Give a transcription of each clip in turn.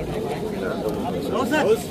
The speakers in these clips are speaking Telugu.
Gracias.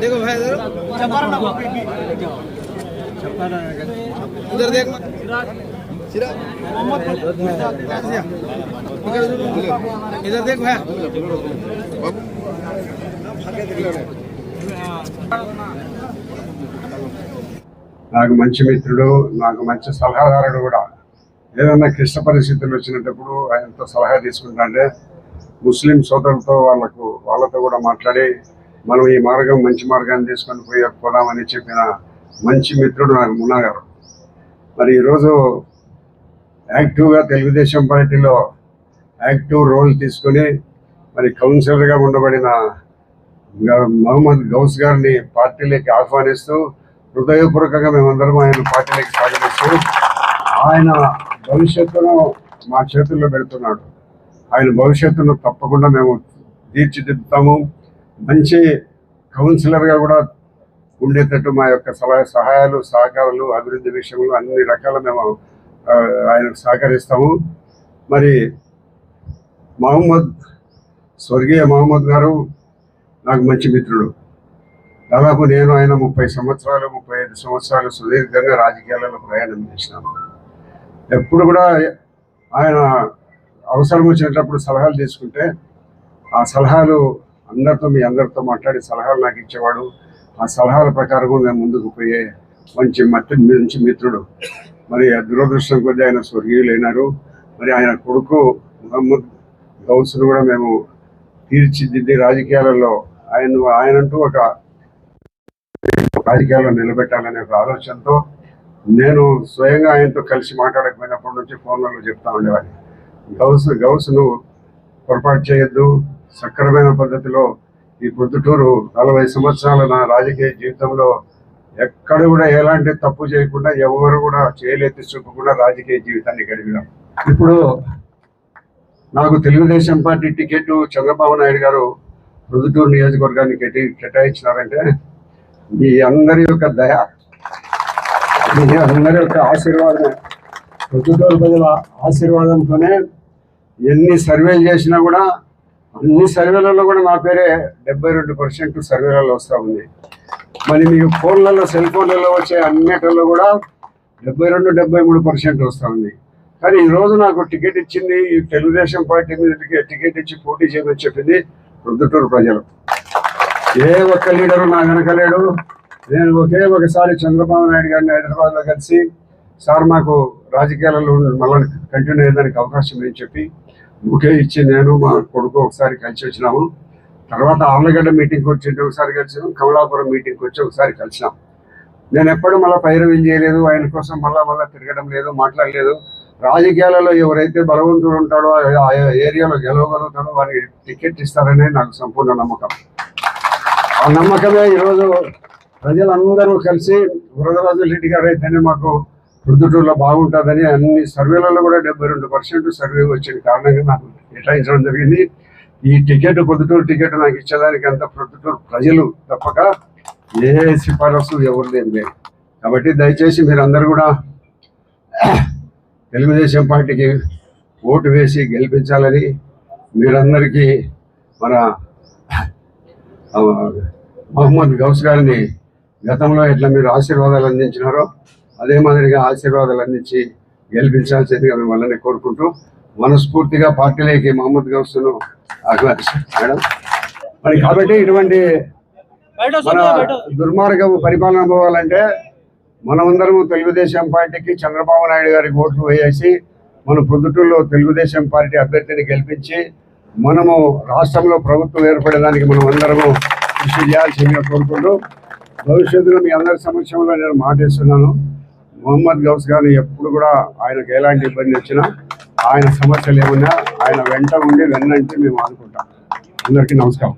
देखो भाई इधर इधर देख सिरा ఇక్కడ చూడు इधर देख भाई నాకు మంచి మిత్రుడు నాకు మంచి సలహాదారుడు కూడా ఏదైనా క్లిష్ట పరిస్థితులు వచ్చినప్పుడు ఆయనతో సలహా తీసుకుంటాంటే ముస్లిం సోదరులతో వాళ్ళకు వాళ్ళతో కూడా మాట్లాడి మనం ఈ మార్గం మంచి మార్గాన్ని తీసుకొని పోయి పోదామని చెప్పిన మంచి మిత్రుడు నాకు మున్నా గారు మరి ఈరోజు యాక్టివ్గా తెలుగుదేశం పార్టీలో యాక్టివ్ రోల్ తీసుకొని మరి కౌన్సిలర్గా ఉండబడిన మహమ్మద్ గౌస్ గారిని పార్టీలోకి ఆహ్వానిస్తూ హృదయపూర్వకంగా మేమందరం ఆయన పార్టీలోకి స్వాగతిస్తూ ఆయన భవిష్యత్తును మా చేతుల్లో పెడుతున్నాడు. ఆయన భవిష్యత్తును తప్పకుండా మేము తీర్చిదిద్దుతాము. మంచి కౌన్సిలర్గా కూడా ఉండేటట్టు మా యొక్క సలహా సహాయాలు సహకారాలు అభివృద్ధి విషయంలో అన్ని రకాల మేము ఆయనకు సహకరిస్తాము. మరి మహమ్మద్ స్వర్గీయ మహమ్మద్ గారు నాకు మంచి మిత్రుడు. దాదాపు నేను ఆయన ముప్పై సంవత్సరాలు ముప్పై ఐదు సంవత్సరాలు సుదీర్ఘంగా రాజకీయాలలో ప్రయాణం చేసినాను. ఎప్పుడు కూడా ఆయన అవసరం వచ్చినప్పుడు సలహాలు తీసుకుంటే ఆ సలహాలు అందరితో మీ అందరితో మాట్లాడి సలహాలు నాకు ఇచ్చేవాడు. ఆ సలహాల ప్రకారం మేము ముందుకు పోయే మంచి మట్టి మంచి మిత్రుడు. మరి ఆ దురదృష్టం కొద్దీ ఆయన స్వర్గీయులైనారు. మరి ఆయన కొడుకు ముహమ్మద్ గౌస్ను కూడా మేము తీర్చిదిద్ది రాజకీయాలలో ఆయన ఆయనంటూ ఒక రాజకీయాల్లో నిలబెట్టాలనే ఒక ఆలోచనతో నేను స్వయంగా ఆయనతో కలిసి మాట్లాడకపోయినప్పటి నుంచి ఫోన్లలో చెప్తా ఉండేవాడిని. గౌస్ గౌస్ను పొరపాటు చేయొద్దు. సక్రమైన పద్ధతిలో ఈ పొద్దుటూరు నలభై సంవత్సరాల నా రాజకీయ జీవితంలో ఎక్కడ కూడా ఎలాంటి తప్పు చేయకుండా ఎవరు కూడా చేయలేదు చూపకుండా రాజకీయ జీవితాన్ని గడిపినాం. ఇప్పుడు నాకు తెలుగుదేశం పార్టీ టికెట్ చంద్రబాబు నాయుడు గారు రుదుటూరు నియోజకవర్గానికి కేటాయించినారంటే మీ అందరి యొక్క దయ అందరి యొక్క ఆశీర్వాదం ప్రొద్దుటూరు ప్రజల ఆశీర్వాదంతోనే ఎన్ని సర్వేలు చేసినా కూడా అన్ని సర్వేలలో కూడా నా పేరే డెబ్బై రెండు పర్సెంట్ సర్వేలలో వస్తూ ఉంది. మరి మీకు ఫోన్లలో సెల్ ఫోన్లలో వచ్చే అన్నిటిలో కూడా డెబ్బై రెండు డెబ్బై మూడు పర్సెంట్ వస్తూ ఉంది. కానీ ఈరోజు నాకు టికెట్ ఇచ్చింది ఈ తెలుగుదేశం పార్టీ మీద టికెట్ ఇచ్చి పోటీ చేయమని చెప్పింది ప్రొద్దుటూరు ప్రజలు. ఏ ఒక్క లీడరు నా వెనక లేడు. నేను ఒకే ఒకసారి చంద్రబాబు నాయుడు గారిని హైదరాబాద్లో కలిసి సార్ మాకు రాజకీయాలలో మళ్ళీ కంటిన్యూ అయ్యేదానికి అవకాశం అని చెప్పి ఒకే ఇచ్చి నేను మా కొడుకు ఒకసారి కలిసి వచ్చినాము. తర్వాత ఆర్లగడ్డ మీటింగ్కి వచ్చి ఒకసారి కలిసినాం కమలాపురం మీటింగ్కి వచ్చి ఒకసారి కలిసినాం. నేను ఎప్పుడు మళ్ళీ పైరవీలు చేయలేదు ఆయన కోసం మళ్ళీ మళ్ళీ తిరగడం లేదు మాట్లాడలేదు. రాజకీయాలలో ఎవరైతే బలవంతుడు ఉంటాడో ఆ ఏరియాలో గెలవగలుగుతాడో వారికి టికెట్ ఇస్తారనే నాకు సంపూర్ణ నమ్మకం. ఆ నమ్మకమే ఈరోజు ప్రజలందరూ కలిసి వరదరాజు రెడ్డి గారు అయితేనే మాకు ప్రొద్దుటూరులో బాగుంటుందని అన్ని సర్వేలలో కూడా డెబ్బై రెండు పర్సెంట్ సర్వే వచ్చిన కారణంగా నాకు కేటాయించడం జరిగింది. ఈ టికెట్ పొద్దుటూరు టికెట్ నాకు ఇచ్చేదానికి అంత పొద్దుటూరు ప్రజలు తప్పక ఏ సిఫారసు ఎవరు లేదు లేదు. కాబట్టి దయచేసి మీరందరూ కూడా తెలుగుదేశం పార్టీకి ఓటు వేసి గెలిపించాలని మీరందరికీ మన మహమ్మద్ గౌస్ గారిని గతంలో ఎట్లా మీరు ఆశీర్వాదాలు అందించినారో అదే మాదిరిగా ఆశీర్వాదాలు అందించి గెలిపించాల్సిందిగా మిమ్మల్ని కోరుకుంటూ మనస్ఫూర్తిగా పార్టీలోకి మహమ్మద్ గౌస్ను ఆహ్వానిస్తాం. మేడం? మరి కాబట్టి ఇటువంటి మన దుర్మార్గపు పరిపాలన పోవాలంటే మనమందరము తెలుగుదేశం పార్టీకి చంద్రబాబు నాయుడు గారికి ఓట్లు వేసి మన పొద్దుటూరులో తెలుగుదేశం పార్టీ అభ్యర్థిని గెలిపించి మనము రాష్ట్రంలో ప్రభుత్వం ఏర్పడేదానికి మనం అందరము కృషి చేయాల్సిందిగా కోరుకుంటూ భవిష్యత్తులో మీ అందరి సమక్షంలో నేను మాటిస్తున్నాను. మొహమ్మద్ గౌస్ గారిని ఎప్పుడు కూడా ఆయనకు ఎలాంటి ఇబ్బంది వచ్చినా ఆయన సమస్యలు ఏమన్నా ఆయన వెంట ఉండి వెన్నంటే మేము ఆదుకుంటాం. అందరికీ నమస్కారం.